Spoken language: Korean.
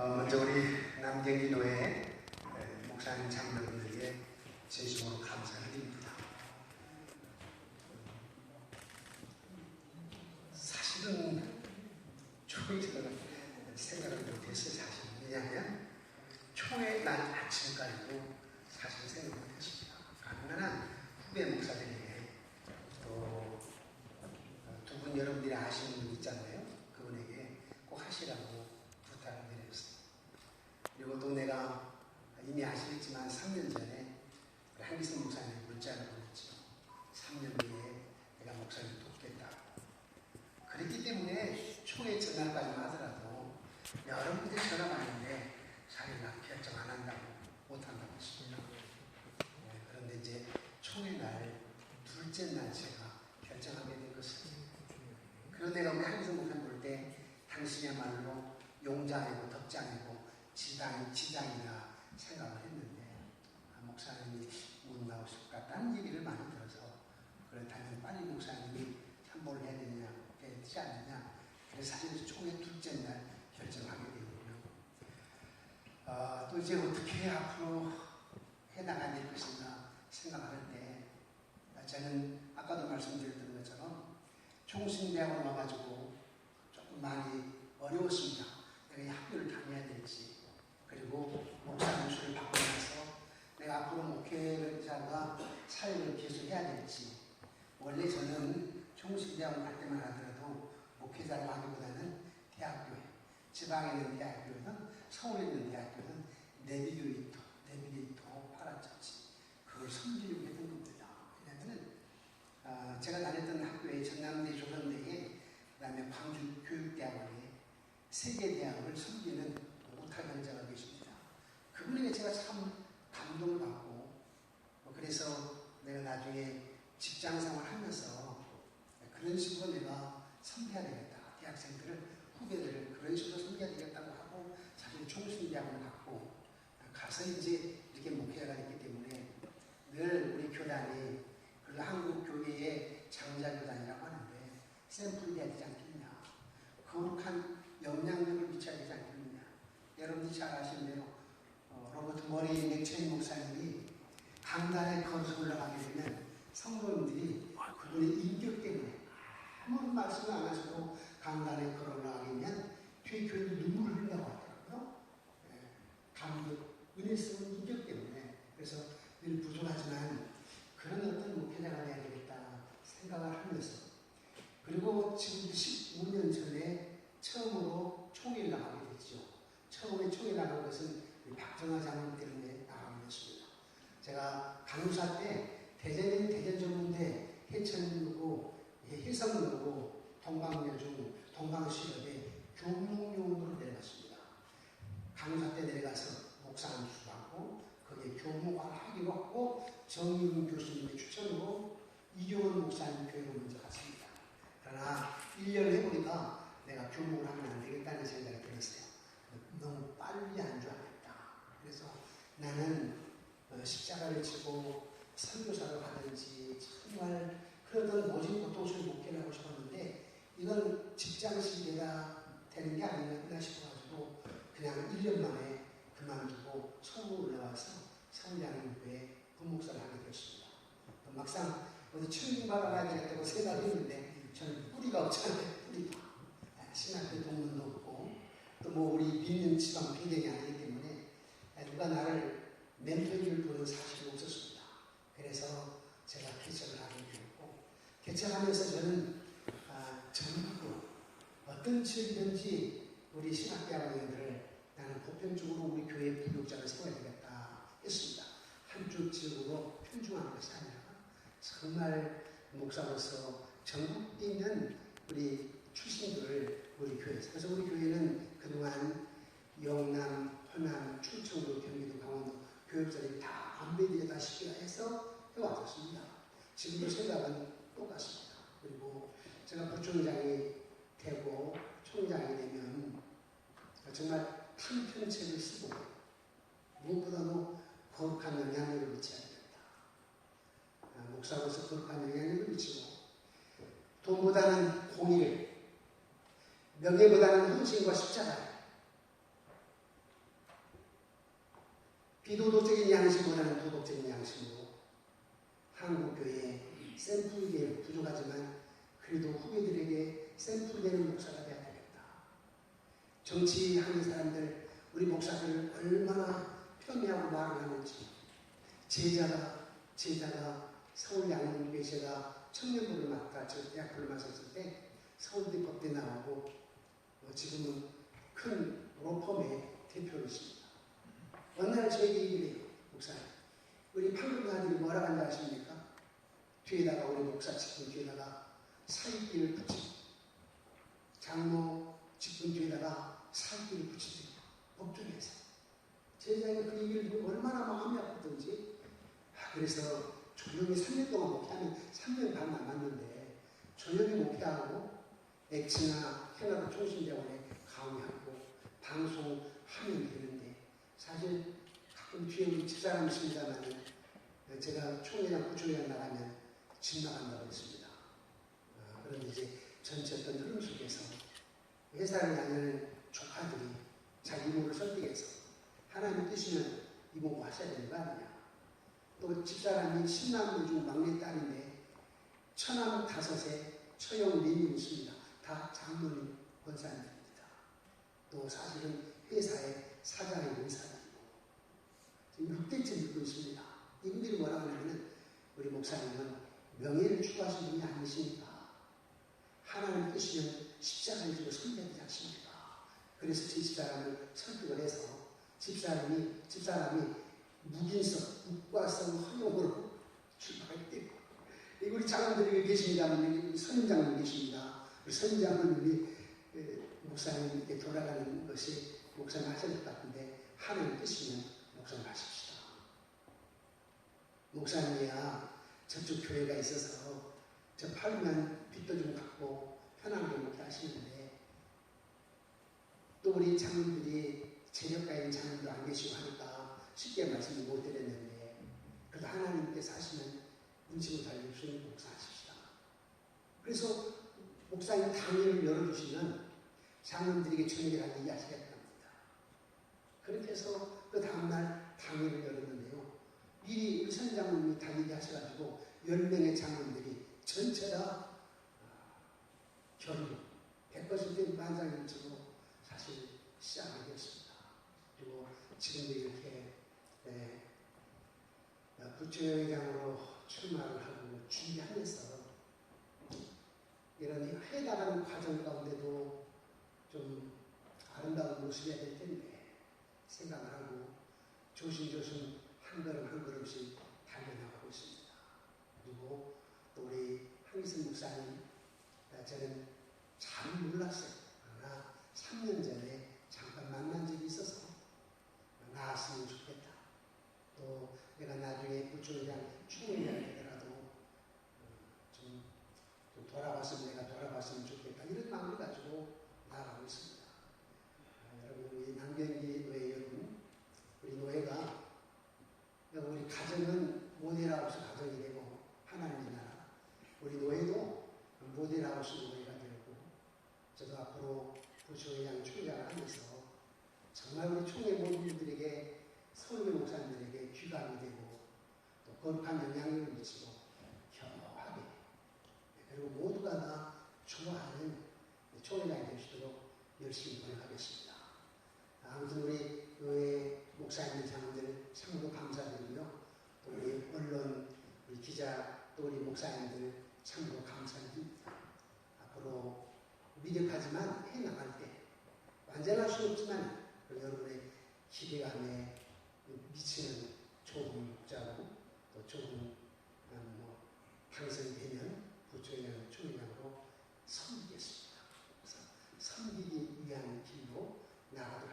어, 먼저 우리 남경기노회 목사님 장로님들에게 진심으로 감사를 드립니다. 사실은 초에 저는 생각을 못했어요. 사실은 왜냐하면 초에 난 아침까지도 사실 생각 못했습니다. 가능한 후배 목사들에게 또 두 분 여러분들이 아시는 분 있잖아요. 그분에게 꼭 하시라고 부탁을 드렸어요. 그리고 또 내가 이미 아시겠지만 3년 전에 우리 한기성 문자를 보냈죠. 3년 뒤에 내가 목사님 돕겠다. 그랬기 때문에 초에 전날까지 하더라도 여러분들이 전화 왔는데 사실 나 결정 안 한다고 못 한다고 했습니다. 네, 그런데 이제 초의 날 둘째 날 제가 결정하게 된 것입니다. 그리고 내가 우리 한기성 목사님 볼 때 당신이야말로 용자 아니고 덕자 아니고 지당, 지장이다 생각을 했는데 아, 목사님이 못 나오실 것 같다는 얘기를 많이 들어서 그렇다면 빨리 목사님이 참고를 해야 되느냐 되지 않느냐 그래서 사실 총회 둘째 날 결정하게 되거든요. 어, 또 이제 어떻게 앞으로 해나가야 될 것인가 생각할 때 저는 아까도 말씀드렸던 것처럼 총신대학을 와가지고 조금 많이 어려웠습니다. 내가 이 학교를 다녀야 될지 그리고 목사 연수를 받고 나서 내가 앞으로 목회자가 사역을 계속 해야 될지 원래 저는 총신대학을 갈 때만 하더라도 목회자를 하기보다는 대학교에 지방에 있는 대학교든 서울에 있는 대학교든 내비게이터, 내비게이터, 파라처치 그걸 섬기려고 했던 겁니다. 왜냐하면 어, 제가 다녔던 학교에 전남대 조선대에 그다음에 광주 교육대학원에 세계대학을 섬기는 오타 강자가 계십니다. 그분에게 제가 참 감동을 받고 뭐 그래서 내가 나중에 직장 생활 하면서 그런 식으로 내가 섬겨야 되겠다. 대학생들을 후배들을 그런 식으로 섬겨야 되겠다고 하고 사실 총신대학을 갔고 가서 이제 이렇게 목회가 있기 때문에 늘 우리 교단이 그리고 한국 교회의 장자교단이라고 하는데 샘플이 되지 않겠냐. 거룩한 영향력을 미쳐야 되지 않겠느냐. 여러분들이 잘 아시는 대로 어, 로버트 머리 맥체인 목사님이 강단에 걸어서 올라가게 되면 성도님들이 그분의 인격 때문에 아무런 말씀을 안 하시고 강단에 올라가게 되면 뒤에 교회도 눈물을 흘린다고 하더라고요. 예, 감격, 은혜 쓰는 인격 때문에 그래서 늘 부족하지만 그런 어떤 목회자가 돼야 되겠다 생각을 하면서 그리고 지금 15년 전에 처음으로 총회를 나가게 됐죠. 처음에 총회 나간 것은 박정화 장군 때문에 나가게 됐습니다. 제가 강사 때 대전인 대전전문대 해천고 해성고 동방여중 동방시협에 교무용으로 내려갔습니다. 강사 때 내려가서 목사 안수 받고 거기에 교무관을 하기로 하고 정윤 교수님의 추천으로 이종원 목사님 교회로 먼저 갔습니다. 그러나 1년을 해보니까 내가 교목을 하면 안 되겠다는 생각이 들었어요. 너무 빨리 안주하겠다. 그래서 나는 어, 십자가를 지고 선교사를 하든지 정말 그러던 모진 고통스러운 목회를 하고 싶었는데 이건 직장 시대가 되는 게 아니구나 싶어가지고 그냥 1년 만에 그만두고 서울 올라와서 서울양육교회 부목사를 하게 됐습니다. 막상 어디 천민 받아가야 되겠다고 생각했는데 저는 뿌리가 없잖아요. 뿌리가. 신학교 동문도 없고 또 뭐 우리 믿는 지방 배경이 아니기 때문에 누가 나를 멘토를 보는 사실이 없었습니다. 그래서 제가 개척을 하게 되었고 개척하면서 저는 아, 전국으로 어떤 지역이든지 우리 신학대학원생들을 나는 보편적으로 우리 교회 부교자를 세워야 되겠다 했습니다. 한쪽 지역으로 편중하는 것이 아니라 정말 목사로서 전국에 있는 우리 출신들을 우리 교회에서 그래서 우리 교회는 그동안 영남, 호남, 충청도, 경기도, 강원도 교육자들이 다 안배되다시피 해서 해왔었습니다. 지금도 생각은 똑같습니다. 그리고 제가 부총장이 되고 총장이 되면 정말 탄편책을 쓰고 무엇보다도 거룩한 영향력을 미쳐야 됩니다. 목사로서 거룩한 영향력을 미치고 돈보다는 공의를 명예보다는 헌신과 십자가 비도덕적인 양심보다는 도덕적인 양심으로 한국교회 샘플계는 부족하지만 그래도 후배들에게 샘플되는 목사가 되어야 되겠다. 정치하는 사람들, 우리 목사들 얼마나 편미하고 말을 하는지 제자가 제자가 서울 양문교회 제가 청년부를 맡아 저 대학교를 맡았을 때 서울대 법대 나오고 어, 지금은 큰 로펌의 대표이십니다. 어느 날 저에게 얘기를 해요. 목사님. 우리 판금사들이 뭐라고 하는지 아십니까? 뒤에다가 우리 목사 직분 뒤에다가 사익기를 붙이고 장로 직분 뒤에다가 사익기를 붙이고 법정에서. 제자가 그 얘기를 듣고 얼마나 마음이 아프던지. 아, 그래서 조용히 3년 동안 목회하면 3년 반 남았는데 조용히 목회하고 엑스나 캐나다 총신대원에 강의하고 방송하면 되는데 사실 가끔 뒤에 우리 집사람 있습니다만 제가 총회장 부총회장 나가면 집 나간다고 했습니다. 어, 그런데 이제 전체 어떤 흐름 속에서 회사를 다니는 조카들이 자기 이모를 설득해서 하나님 뜻이면 이모고 하셔야 되는 거 아니냐. 또 집사람이 신남매 중 막내 딸인데 처남 다섯에 처형 네명 있습니다. 다 장로님 권사님입니다. 또 사실은 회사의 사장의 의사이고 지금 6대째 믿고 있습니다. 이분들이 뭐라고 하냐면 우리 목사님은 명예를 추구하시는 분이 아니십니까? 하나님 뜻이면 십자가를 지고 섬겨야 않습니까? 그래서 제 집사람을 설득을 해서 집사람이 집사람이 무긴성, 국가성 허용으로 되고 여기 우리 장로들이 계십니다만 여기 선임장님 계십니다. 우리 선임장님이 목사님 이렇게 돌아가는 것이 목사님 하실 것 같은데 하나님 뜻이면 목사님 하십시다. 목사님이야 저쪽 교회가 있어서 저 팔면 빚도 좀 갚고 편하게 먹게 하시는데 또 우리 장로들이 재력가인 장로도 안 계시고 하니까 쉽게 말씀을 못 드렸는데 그래도 하나님께서 하시면 눈치 못할 예수님 목사하십시다. 그래서 목사님 당일을 열어주시면 장로들에게 저녁이라는 얘기 하시겠답니다. 그렇게 해서 그 다음날 당일을 열었는데요. 미리 선장님이 당일에 하셔가지고 10명의 장로들이 전체 다 결국 100% 만장일치로 사실 시작하게 되었습니다. 그리고 지금도 이렇게 네, 부처회장으로 출마를 하고 준비하면서 이런 해나가는 과정 가운데도 좀 아름다운 모습이어야 될 텐데 생각을 하고 조심조심 한 걸음 한 걸음씩 달려나가고 있습니다. 그리고 또 우리 한기승 목사님 저는 잘 몰랐어요. 그러나 3년 전에 잠깐 만난 적이 있어서 나았으면 좋겠다. 또 내가 나중에 부총장 추모회장 되더라도 좀, 좀 돌아봤으면 내가 돌아봤으면 좋겠다. 이런 마음을 가지고 나아가고 있습니다. 아, 여러분 우리 남경기 노예 여러분 우리 노예가 우리 가정은 모델하우스 가정이 되고 하나님의 나라 우리 노예도 모델하우스 노예가 되고 저도 앞으로 부총회장 총장을 하면서 정말 우리 총회 모든 분들에게 서울의 목사님들에게 귀감이 되고 또 거룩한 영향력을 미치고 겸허하게 그리고 모두가 다 좋아하는 총회장이 될 수 있도록 열심히 노력하겠습니다. 아무튼 우리 교회 목사님 장로들 참으로 감사드리고요. 또 우리 언론, 우리 기자, 또 우리 목사님들 참으로 감사드립니다. 앞으로 미력하지만 해나갈 때 완전할 수 없지만 여러분의 기대감에 미치는 좋은 목자고 또 좋은 뭐 당선이 되면 부처의 총회장으로 섬기겠습니다. 그래서 섬기기 위한 길로 나가도록